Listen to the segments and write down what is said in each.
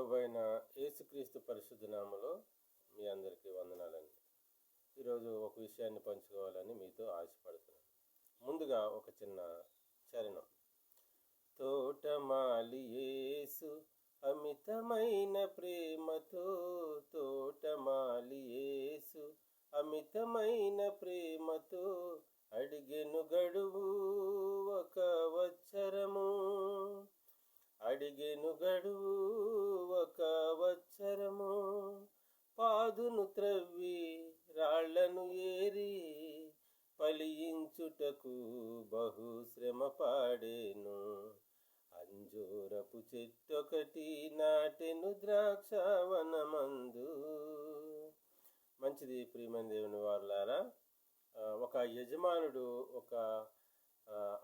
ప్రభు అయిన యేసుక్రీస్తు పరిశుద్ధ నామలో మీ అందరికీ వందనాలండి. ఈరోజు ఒక విషయాన్ని పంచుకోవాలని మీతో ఆశపడుతున్నాను. ముందుగా ఒక చిన్న చరణం. తోటమాలి యేసు అమితమైన ప్రేమతో తోటమాలి యేసు అమితమైన ప్రేమతో అడిగెను గడువు ఒక వచ్చరము. అడిగెను గడువు ఒక వచ్చరము పాదును త్రవ్వి రాళ్ళను ఏరి పలియించుటకు బహు శ్రమ పాడేను. అంజూరపు చెట్టొకటి నాటెను ద్రాక్షవనమందు మంచిది ప్రియమైన దేవుని వాళ్ళారా ఒక యజమానుడు ఒక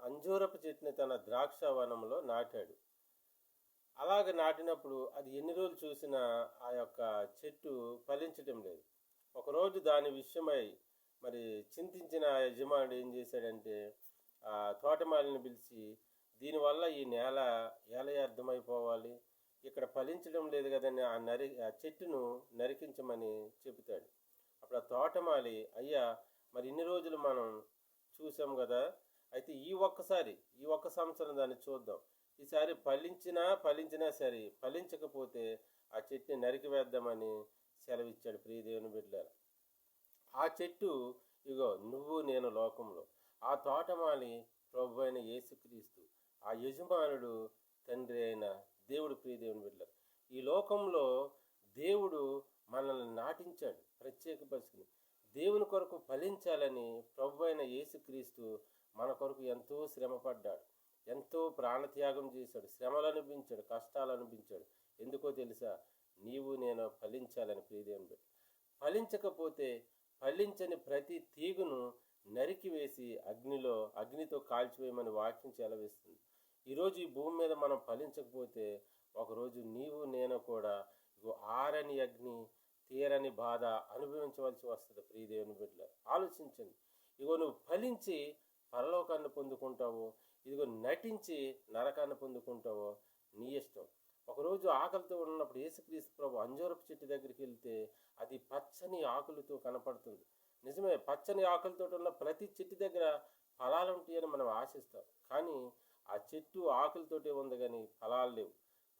అంజూరపు చెట్టుని తన ద్రాక్ష వనంలో నాటాడు. అలాగ నాటినప్పుడు అది ఎన్ని రోజులు చూసినా ఆ యొక్క చెట్టు ఫలించటం లేదు. ఒకరోజు దాని విషయమై మరి చింతించిన ఆ యజమానుడు ఏం చేశాడంటే ఆ తోటమాలిని పిలిచి దీనివల్ల ఈ నేల ఎలా అర్థమైపోవాలి ఇక్కడ ఫలించడం లేదు కదని ఆ నరి ఆ చెట్టును నరికించమని చెబుతాడు. అప్పుడు ఆ తోటమాలి అయ్యా మరి ఇన్ని రోజులు మనం చూసాం కదా అయితే ఈ ఒక్కసారి ఈ ఒక్క సంవత్సరం దాన్ని చూద్దాం. ఈసారి ఫలించినా ఫలించినా సరే ఫలించకపోతే ఆ చెట్టుని నరికివేద్దామని సెలవిచ్చాడు ప్రియదేవుని బిడ్డలారు. ఆ చెట్టు ఇగో నువ్వు నేను లోకంలో. ఆ తోటమాలి ప్రభు అయిన యేసుక్రీస్తు ఆ యజమానుడు తండ్రి అయిన దేవుడు ప్రియదేవుని బిడ్డలారు. ఈ లోకంలో దేవుడు మనల్ని నాటించాడు ప్రత్యేకపరుచుకుని దేవుని కొరకు ఫలించాలని ప్రభు అయిన యేసుక్రీస్తు మన కొరకు ఎంతో శ్రమపడ్డాడు. ఎంతో ప్రాణత్యాగం చేశాడు శ్రమలు అనిపించాడు కష్టాలు అనిపించాడు ఎందుకో తెలుసా? నీవు నేను ఫలించాలని ప్రియదేవుని బిడ్డ. ఫలించకపోతే ఫలించని ప్రతి తీగును నరికివేసి అగ్నిలో అగ్నితో కాల్చివేయమని వాక్యం చెలవేస్తుంది ఈరోజు ఈ భూమి మీద మనం ఫలించకపోతే ఒకరోజు నీవు నేను కూడా ఇగో ఆరని అగ్ని తీరని బాధ అనుభవించవలసి వస్తుంది ప్రియదేవుని బిడ్డలు ఆలోచించండి. ఇగో నువ్వు ఫలించి పరలోకాన్ని పొందుకుంటావో ఇదిగో నటించి నరకాన్ని పొందుకుంటావో నీ ఇష్టం. ఒకరోజు ఆకలితో ఉన్నప్పుడు యేసుక్రీస్తు ప్రభు అంజూరపు చెట్టు దగ్గరికి వెళ్తే అది పచ్చని ఆకులతో కనపడుతుంది. నిజమే పచ్చని ఆకులతో ఉన్న ప్రతి చెట్టు దగ్గర ఫలాలు ఉంటాయని మనం ఆశిస్తాం. కానీ ఆ చెట్టు ఆకులతోటే ఉంది కానీ ఫలాలు లేవు.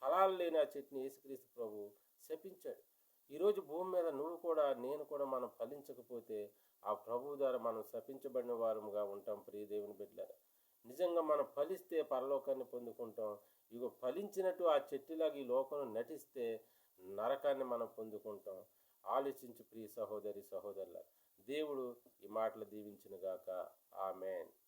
ఫలాలు లేని ఆ చెట్టుని యేసుక్రీస్తు ప్రభు శపించాడు. ఈరోజు భూమి మీద నువ్వు కూడా నేను కూడా మనం ఫలించకపోతే ఆ ప్రభువు ద్వారా మనం శపించబడిన వారముగా ఉంటాం ప్రియ దేవుని బిడ్డలారా. నిజంగా మనం ఫలిస్తే పరలోకాన్ని పొందుకుంటాం. ఇగో ఫలించినట్టు ఆ చెట్టులాగా ఈ లోకం నటిస్తే నరకాన్ని మనం పొందుకుంటాం. ఆలోచించు ప్రియ సహోదరి సహోదరుల దేవుడు ఈ మాటలు దీవించినగాక. ఆమెన్.